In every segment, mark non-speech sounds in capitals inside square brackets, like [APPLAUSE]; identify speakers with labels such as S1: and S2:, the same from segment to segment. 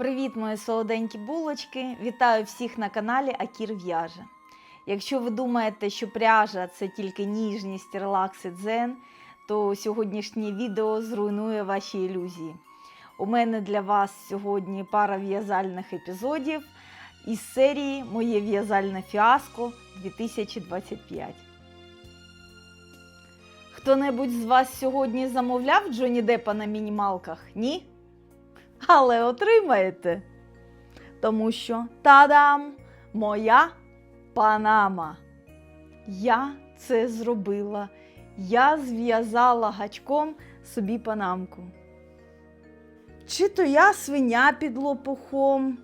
S1: Привіт, мої солоденькі булочки! Вітаю всіх на каналі Акір В'яже. Якщо ви думаєте, що пряжа це тільки ніжність, релакс і дзен, то сьогоднішнє відео зруйнує ваші ілюзії. У мене для вас сьогодні пара в'язальних епізодів із серії Моє в'язальне фіаско 2025. Хто-небудь з вас сьогодні замовляв Джоні Депа на мінімалках? Ні? Але отримаєте. Тому що тадам! Моя панама. Я це зробила. Я зв'язала гачком собі панамку. Чи то я свиня під лопухом,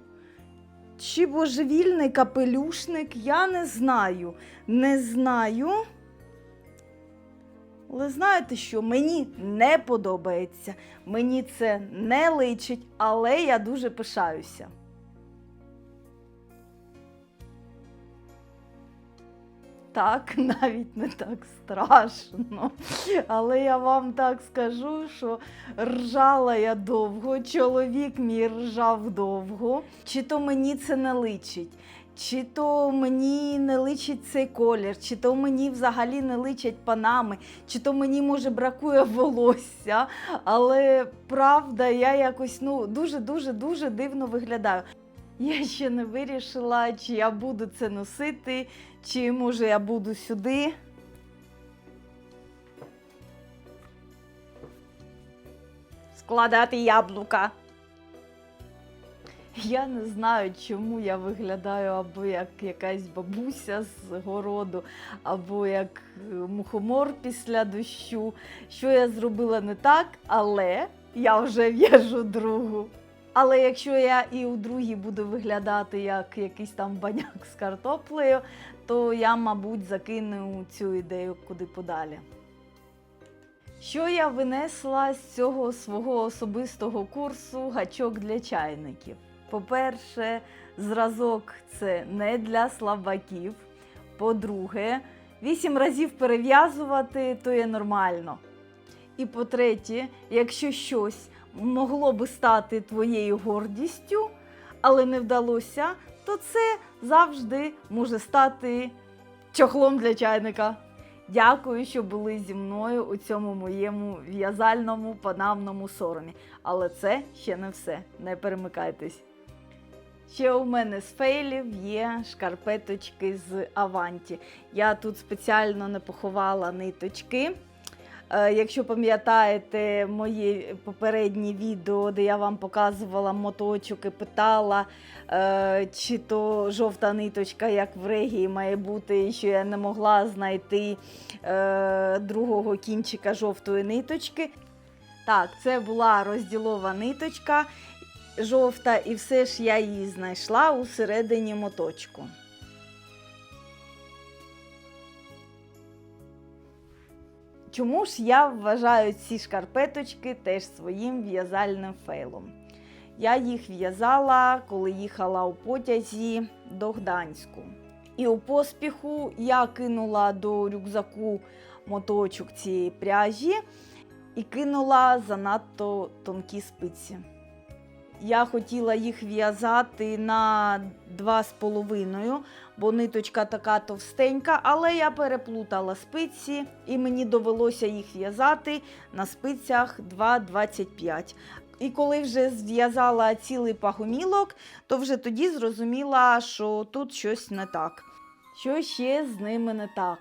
S1: чи божевільний капелюшник, я не знаю. Не знаю. Але знаєте що? Мені не подобається, мені це не личить, але я дуже пишаюся. Так, [LAUGHS] навіть не так страшно. Але я вам так скажу, що ржала я довго, чоловік мій ржав довго. Чи то мені це не личить, чи то мені не личить цей колір, чи то мені взагалі не личать панами, чи то мені може бракує волосся. Але правда, я якось ну дуже дуже дуже дивно виглядаю. Я ще не вирішила, чи я буду це носити, чи може я буду сюди. Складати яблука. Я не знаю, чому я виглядаю або як якась бабуся з городу, або як е, мухомор після дощу. Що я зробила не так, але я вже в'яжу другу. Але якщо я і у другій буду виглядати як якийсь там баняк з картоплею, то я, мабуть, закину цю ідею куди подалі. Що я винесла з цього свого особистого курсу гачок для чайників? По-перше, зразок це не для слабаків. По-друге, вісім разів перев'язувати то є нормально. І по-третє, якщо щось могло би стати твоєю гордістю, але не вдалося, то це завжди може стати чохлом для чайника. Дякую, що були зі мною у цьому моєму в'язальному панамному соромі. Але це ще не все. Не перемикайтесь. Ще у мене з фейлів є шкарпеточки з Аванті. Я тут спеціально не поховала ниточки. Е, Якщо пам'ятаєте моє попереднє відео, де я вам показувала моточок і питала, е, чи то жовта ниточка, як в регії, має бути, і що я не могла знайти е, другого кінчика жовтої ниточки. Так, це була розділова ниточка жовта, і все ж я її знайшла у середині моточку. Чому ж я вважаю ці шкарпеточки теж своїм в'язальним фейлом? Я їх в'язала, коли їхала у потязі до Гданську. І у поспіху я кинула до рюкзаку моточок цієї пряжі і кинула занадто тонкі спиці. Я хотіла їх в'язати на 2,5, бо ниточка така товстенька, але я переплутала спиці і мені довелося їх в'язати на спицях 2,25. І коли вже зв'язала цілий пагомілок, то вже тоді зрозуміла, що тут щось не так. Що ще з ними не так?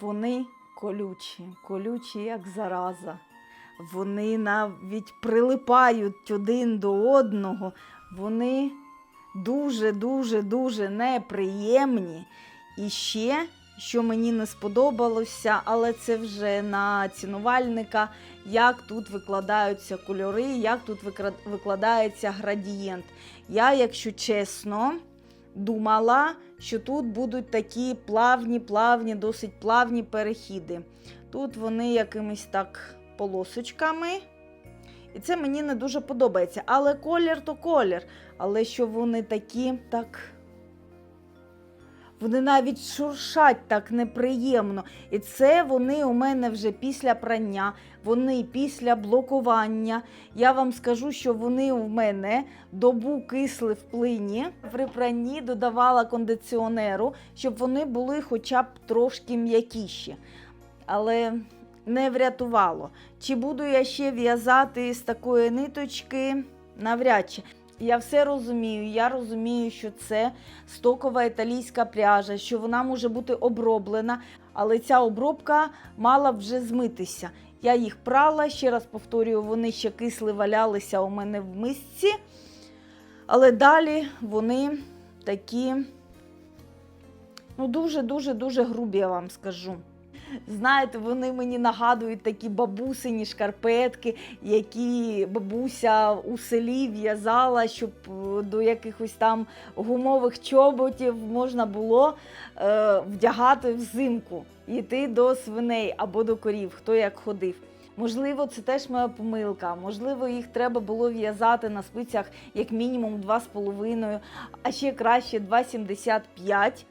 S1: Вони колючі, колючі, як зараза. Вони навіть прилипають один до одного. Вони дуже-дуже дуже неприємні. І ще, що мені не сподобалося, але це вже на цінувальника, як тут викладаються кольори, як тут викладається градієнт. Я, якщо чесно, думала, що тут будуть такі плавні, плавні, досить плавні перехіди. Тут вони якимись так полосочками. І це мені не дуже подобається. Але колір то колір. Але що вони такі так Вони навіть шуршать так неприємно. І це вони у мене вже після прання, вони після блокування. Я вам скажу, що вони у мене добу кисли в плині. При пранні додавала кондиціонеру, щоб вони були хоча б трошки м'якіші. Але не врятувало. Чи буду я ще в'язати з такої ниточки? Навряд чи. Я все розумію. Я розумію, що це стокова італійська пряжа, що вона може бути оброблена, але ця обробка мала вже змитися. Я їх прала, ще раз повторюю, вони ще кисли валялися у мене в мисці. Але далі вони такі ну дуже-дуже дуже грубі, я вам скажу. Знаєте, вони мені нагадують такі бабусині шкарпетки, які бабуся у селі в'язала, щоб е, до якихось там гумових чоботів можна було е, вдягати взимку, йти до свиней або до корів, хто як ходив. Можливо, це теж моя помилка. Можливо, їх треба було в'язати на спицях як мінімум 2,5, а ще краще 2,75.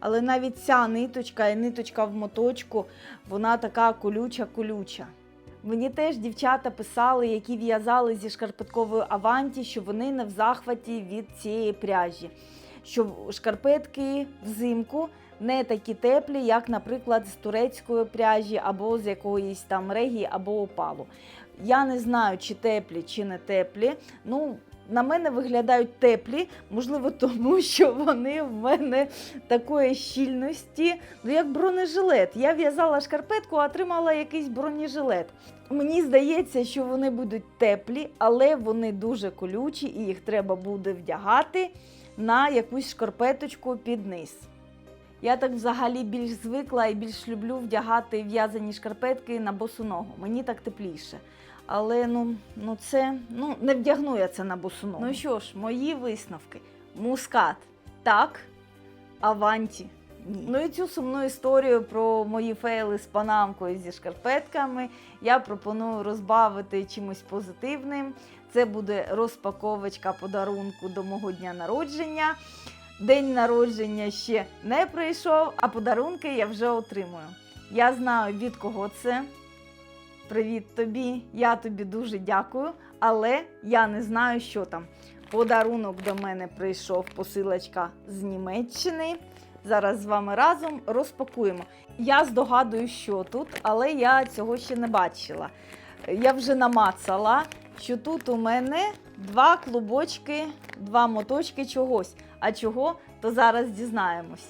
S1: Але навіть ця ниточка і ниточка в моточку, вона така колюча-колюча. Мені теж дівчата писали, які в'язали зі шкарпетковою аванті, що вони не в захваті від цієї пряжі. Що шкарпетки взимку не такі теплі, як, наприклад, з турецької пряжі, або з якоїсь там регії, або опалу. Я не знаю, чи теплі, чи не теплі. Ну, на мене виглядають теплі, можливо, тому [LAUGHS] що вони в мене такої щільності, ну як бронежилет. Я в'язала шкарпетку, а отримала якийсь бронежилет. Мені здається, що вони будуть теплі, але вони дуже колючі, і їх треба буде вдягати на якусь шкарпеточку під низ. Я так взагалі більш звикла і більш люблю вдягати в'язані шкарпетки на босу ногу. Мені так тепліше. Але ну, ну це ну не вдягну я це на босу ногу. Ну що ж, мої висновки. Мускат так, аванті. Ні. Ну і цю сумну історію про мої фейли з панамкою зі шкарпетками я пропоную розбавити чимось позитивним. Це буде розпаковочка подарунку до мого дня народження. День народження ще не прийшов, а подарунки я вже отримую. Я знаю від кого це. Привіт тобі, я тобі дуже дякую, але я не знаю, що там. Подарунок до мене прийшов посилочка з Німеччини. Зараз з вами разом розпакуємо. Я здогадую, що тут, але я цього ще не бачила. Я вже намацала, що тут у мене два клубочки, два моточки чогось. А чого, то зараз дізнаємось.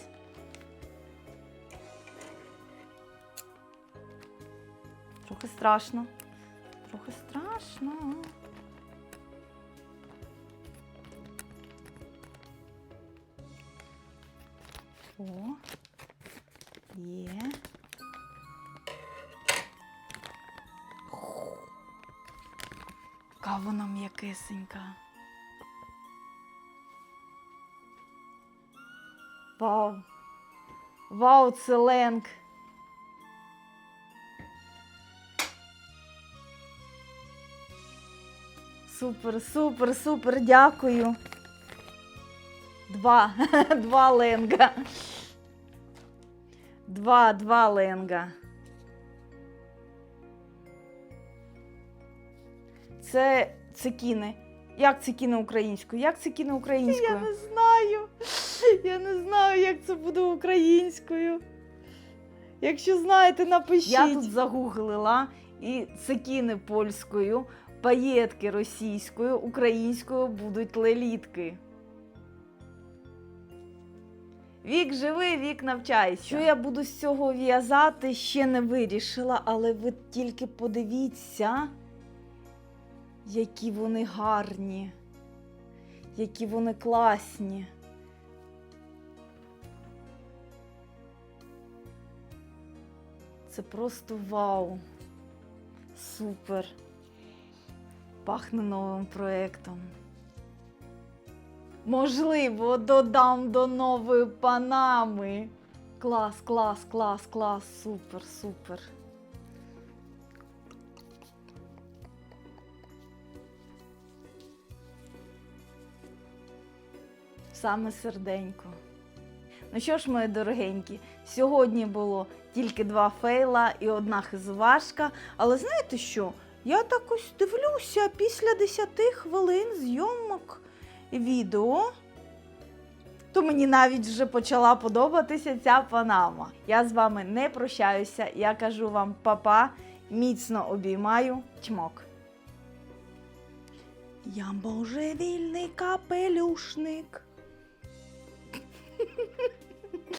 S1: Трохи страшно. Трохи страшно. О, є. Яка вона м'якесенька. Вау! Вау, це ленг! Супер, супер, супер, дякую. Два, [LAUGHS] два ленга. Два, два ленга. Це цикіни. Як цикіни українською? Як цикіни українською? Я не знаю. Я не знаю, як це буде українською. Якщо знаєте, напишіть. Я тут загуглила і цикіни польською, паєтки російською, українською будуть лелітки. Вік живий, вік навчайся. Що я буду з цього в'язати, ще не вирішила, але ви тільки подивіться, які вони гарні, які вони класні. Це просто вау. Супер. Пахне новим проєктом. Можливо, додам до нової панами. Клас, клас, клас, клас, супер, супер. Саме серденько. Ну що ж, мої дорогенькі, сьогодні було тільки два фейла і одна хизвашка. Але знаєте що? Я так ось дивлюся після 10 хвилин зйомок відео. То мені навіть вже почала подобатися ця панама. Я з вами не прощаюся. Я кажу вам па-па, міцно обіймаю чмок. Я божевільний капелюшник. [LAUGHS]